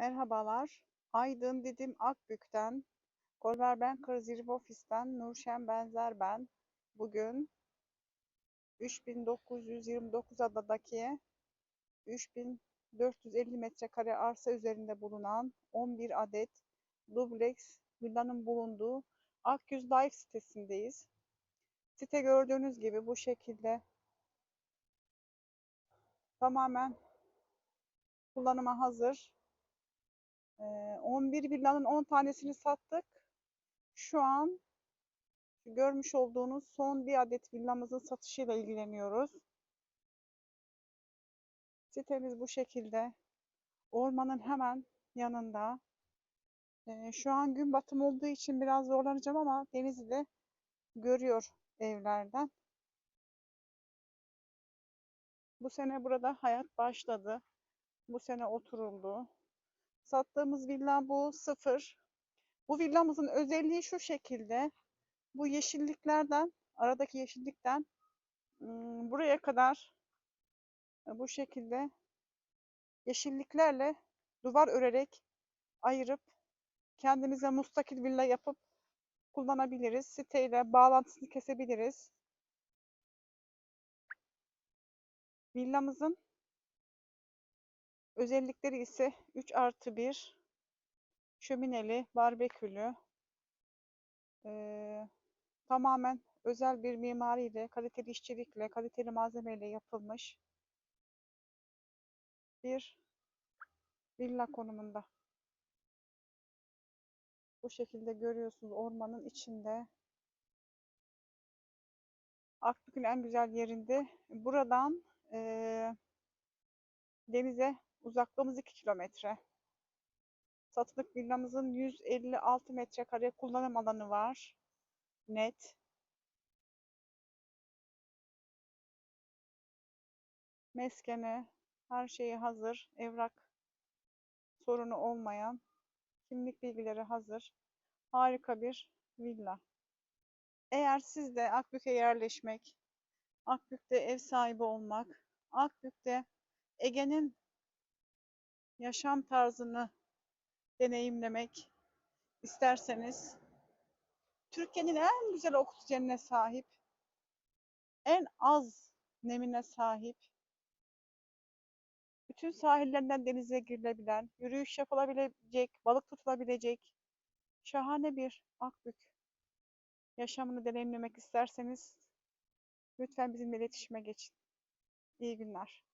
Merhabalar. Aydın Didim Akbük'ten, Golver Banker Zirve Ofis'ten Nurşen Benzer ben. Bugün 3929 adadaki 3450 metrekare arsa üzerinde bulunan 11 adet dubleks villanın bulunduğu Akyüz Life sitesindeyiz. Site gördüğünüz gibi bu şekilde tamamen kullanıma hazır. Ee, 11 villanın 10 tanesini sattık. Şu an görmüş olduğunuz son bir adet villamızın satışıyla ilgileniyoruz. Sitemiz bu şekilde. Ormanın hemen yanında. Şu an gün batımı olduğu için biraz zorlanacağım ama denizi de görüyor evlerden. Bu sene burada hayat başladı. Bu sene oturuldu. Sattığımız villa bu sıfır. Bu villamızın özelliği şu şekilde. Bu yeşilliklerden, aradaki yeşillikten buraya kadar e, bu şekilde yeşilliklerle duvar örerek ayırıp kendimize mustakil villa yapıp kullanabiliriz. Siteyle bağlantısını kesebiliriz. Villamızın özellikleri ise 3 artı 1 şömineli, barbekülü, eee, tamamen özel bir mimariyle, kaliteli işçilikle, kaliteli malzemeyle yapılmış bir villa konumunda. Bu şekilde görüyorsunuz ormanın içinde. Akbük'ün en güzel yerinde. Buradan eee, denize uzaklığımız 2 kilometre. Satılık villamızın 156 metrekare kullanım alanı var. Net. Meskene, her şeyi hazır. Evrak sorunu olmayan, kimlik bilgileri hazır. Harika bir villa. Eğer siz de Akbük'e yerleşmek, Akbük'te ev sahibi olmak, Akbük'te Ege'nin yaşam tarzını deneyimlemek isterseniz Türkiye'nin en güzel oksijenine sahip, en az nemine sahip, bütün sahillerinden denize girilebilen, yürüyüş yapılabilecek, balık tutulabilecek şahane bir Akbük yaşamını deneyimlemek isterseniz lütfen bizimle iletişime geçin. İyi günler.